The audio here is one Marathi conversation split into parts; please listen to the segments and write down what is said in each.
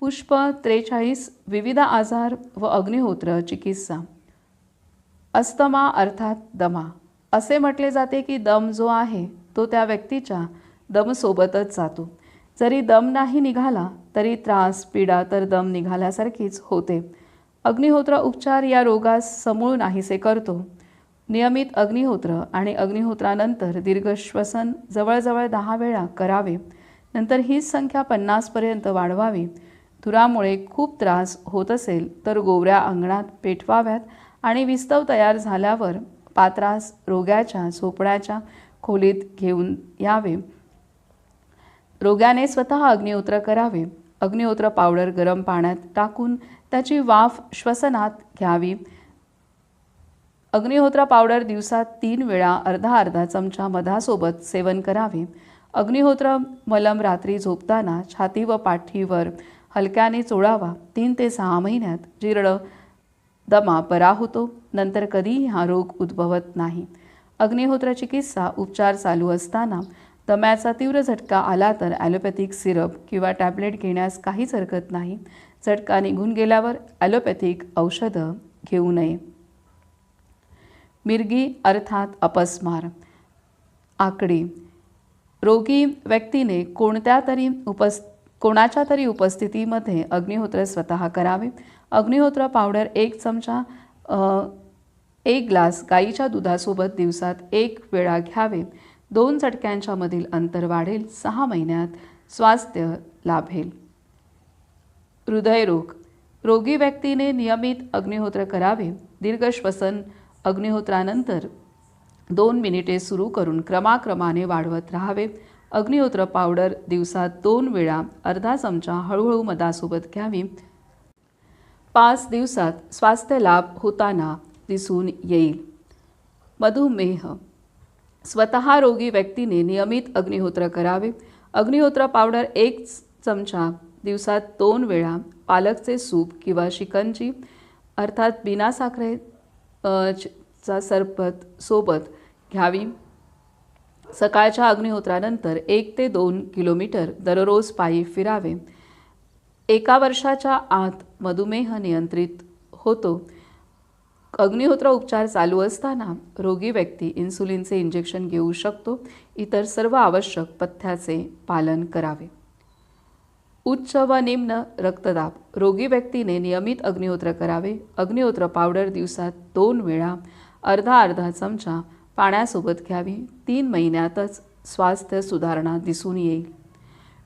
पुष्प त्रेचाळीस विविध आजार व अग्निहोत्र चिकित्सा. अस्तमा अर्थात दमा. असे म्हटले जाते की दम जो आहे तो त्या व्यक्तीच्या दमसोबतच जातो. जरी दम नाही निघाला तरी त्रास पीडा तर दम निघाल्यासारखीच होते. अग्निहोत्र उपचार या रोगास समूळ नाहीसे करतो. नियमित अग्निहोत्र आणि अग्निहोत्रानंतर दीर्घ श्वसन जवळजवळ दहा वेळा करावे. नंतर हीच संख्या पन्नासपर्यंत वाढवावी. धुरामुळे खूप त्रास होत असेल तर गोवऱ्या अंगणात पेटवाव्यात आणि विस्तव तयार झाल्यावर पात्रास रोग्याच्या झोपड्याच्या खोलीत घेऊन यावे. रोग्याने स्वतः अग्निहोत्र करावे. अग्निहोत्र पावडर गरम पाण्यात टाकून त्याची वाफ श्वसनात घ्यावी. अग्निहोत्र पावडर दिवसात तीन वेळा अर्धा अर्धा चमचा मधासोबत सेवन करावे. अग्निहोत्र मलम रात्री झोपताना छाती व पाठीवर हलक्याने चोळावा. तीन ते सहा महिन्यात जीर्ण दमा बरा होतो. नंतर कधीही हा रोग उद्भवत नाही. अग्निहोत्र चिकित्सा उपचार चालू असताना दम्याचा तीव्र झटका आला तर ॲलोपॅथिक सिरप किंवा टॅबलेट घेण्यास काहीच हरकत नाही. झटका निघून गेल्यावर ॲलोपॅथिक औषधं घेऊ नये. मिरगी अर्थात अपस्मार. आकडे. रोगी व्यक्तीने कोणत्या तरी उपस् कोणाच्या तरी उपस्थितीमध्ये अग्निहोत्र स्वतः करावे. अग्निहोत्र पावडर एक चमचा एक ग्लास गाईच्या दुधासोबत दिवसात एक वेळा घ्यावे. दोन चटक्यांच्या मधील अंतर वाढेल. सहा महिन्यात स्वास्थ्य लाभेल. हृदयरोग रोगी व्यक्तीने नियमित अग्निहोत्र करावे. दीर्घ श्वसन अग्निहोत्रानंतर दोन मिनिटे सुरू करून क्रमाक्रमाने वाढवत राहावे. अग्निहोत्र पावडर दिवसात दोन वेळा अर्धा चमचा हळूहळू मधासोबत घ्यावी. पाच दिवसात स्वास्थ्य लाभ होताना दिसून येईल. मधुमेह. स्वतः रोगी व्यक्तीने नियमित अग्निहोत्र करावे. अग्निहोत्र पावडर एक चमचा दिवसात दोन वेळा पालकचे सूप किंवा शिकंजी अर्थात बिना साखरे च- चा सरबत सोबत घ्यावी. सकाळच्या अग्निहोत्रानंतर एक ते दोन किलोमीटर दररोज पायी फिरावे. एका वर्षाच्या आत मधुमेह नियंत्रित होतो. अग्निहोत्र उपचार चालू असताना रोगी व्यक्ती इन्सुलिनचे इंजेक्शन घेऊ शकतो. इतर सर्व आवश्यक पथ्याचे पालन करावे. उच्च व निम्न रक्तदाब. रोगी व्यक्तीने नियमित अग्निहोत्र करावे. अग्निहोत्र पावडर दिवसात दोन वेळा अर्धा अर्धा चमचा पाण्यासोबत घ्यावी. तीन महिन्यातच स्वास्थ्य सुधारणा दिसून येईल.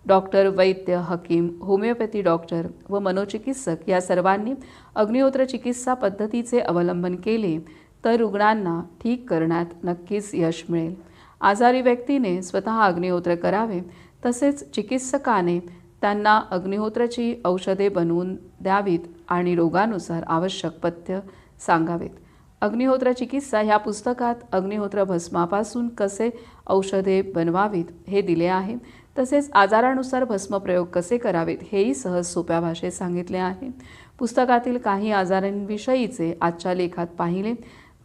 डॉक्टर वैद्य हकीम होमिओपॅथी डॉक्टर व मनोचिकित्सक या सर्वांनी अग्निहोत्र चिकित्सा पद्धतीचे अवलंबन केले तर रुग्णांना ठीक करण्यात नक्कीच यश मिळेल. आजारी व्यक्तीने स्वतः अग्निहोत्र करावे तसेच चिकित्सकाने त्यांना अग्निहोत्राची औषधे बनवून द्यावीत आणि रोगानुसार आवश्यक पथ्य सांगावेत. अग्निहोत्र चिकित्सा ह्या पुस्तकात अग्निहोत्र भस्मापासून कसे औषधे बनवावीत हे दिले आहे. तसेच आजारानुसार भस्मप्रयोग कसे करावेत हेही सहज सोप्या भाषेत सांगितले आहे. पुस्तकातील काही आजारांविषयीचे आजच्या लेखात पाहिले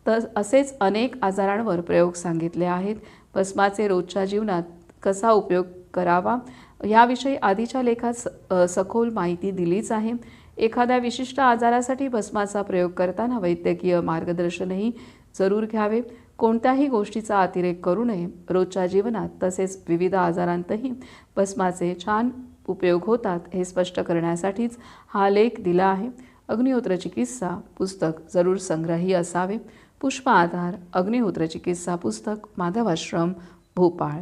तर असेच अनेक आजारांवर प्रयोग सांगितले आहेत. भस्माचे रोजच्या जीवनात कसा उपयोग करावा? याविषयी आधीच्या लेखात स- सखोल माहिती दिलीच आहे. एखाद्या विशिष्ट आजारासाठी भस्माचा प्रयोग करताना वैद्यकीय मार्गदर्शनही जरूर घ्यावे. कोणत्याही गोष्टीचा अतिरेक करू नये. रोजच्या जीवनात तसेच विविध आजारांतही भस्माचे छान उपयोग होतात हे स्पष्ट करण्यासाठीच हा लेख दिला आहे. अग्निहोत्र चिकित्सा पुस्तक जरूर संग्रही असावे. पुष्प आधार अग्निहोत्र चिकित्सा पुस्तक माधवाश्रम भोपाळ.